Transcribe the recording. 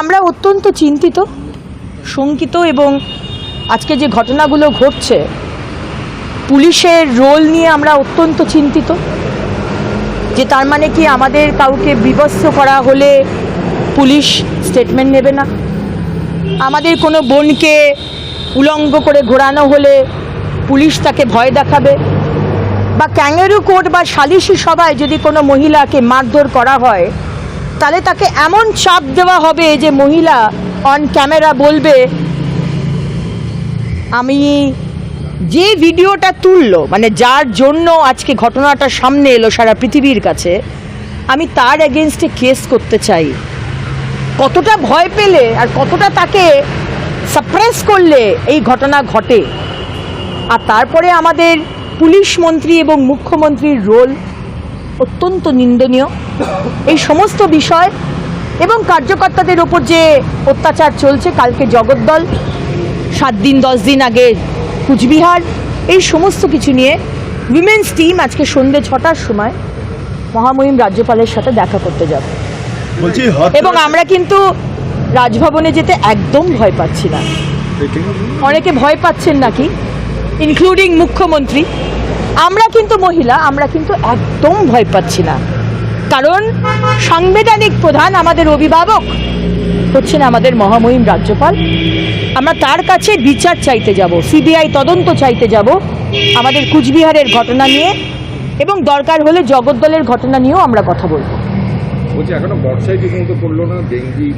আমরা অত্যন্ত চিন্তিত, শঙ্কিত এবং আজকে যে ঘটনাগুলো ঘটছে, পুলিশের রোল নিয়ে আমরা অত্যন্ত চিন্তিত, যে তার মানে কি আমাদের কাউকে বিভৎস করা হলে পুলিশ স্টেটমেন্ট নেবে না। আমাদের কোনো বোনকে উলঙ্গ করে ঘোরানো হলে পুলিশ তাকে ভয় দেখাবে। বা ক্যাঙ্গারু কোর্ট বা সালিশি সভায় যদি কোনো মহিলাকে মারধর করা হয় তাহলে তাকে এমন চাপ দেওয়া হবে যে মহিলা অন ক্যামেরা বলবে, আমি যে ভিডিওটা তুললো মানে যার জন্য আজকে ঘটনাটা সামনে এলো সারা পৃথিবীর কাছে, আমি তার এগেনস্টে কেস করতে চাই। কতটা ভয় পেলে আর কতটা তাকে সাপ্রেস করলে এই ঘটনা ঘটে? আর তারপরে আমাদের পুলিশ মন্ত্রী এবং মুখ্যমন্ত্রীর রোল অত্যন্ত নিন্দনীয়। এই সমস্ত বিষয় এবং কার্যকর্তাদের ওপর যে অত্যাচার চলছে কালকে জগদ্দল সাত দিন দশ দিন আগে কুচবিহার এই সমস্ত কিছু নিয়ে উইমেন্স টিম আজকে সন্ধ্যে ছটার সময় মহামহিম রাজ্যপালের সাথে দেখা করতে যাবে। এবং আমরা কিন্তু রাজভবনে যেতে একদম ভয় পাচ্ছি না। অনেকে ভয় পাচ্ছেন নাকি ইনক্লুডিং মুখ্যমন্ত্রী। আমরা কিন্তু মহিলা, আমরা কিন্তু একদম ভয় পাচ্ছি না। কারণ সাংবিধানিক প্রধান আমাদের অভিভাবক হচ্ছেন আমাদের মহামহিম রাজ্যপাল। আমরা তার কাছে বিচার চাইতে যাব, সিবিআই তদন্ত চাইতে যাব, আমাদের কুচবিহারের ঘটনা নিয়ে, এবং দরকার হলে জগদ্দলের ঘটনা নিয়েও আমরা কথা বলব। বলছি, এখনও বর্ষায় ঠিক মতো না, ডেঙ্গি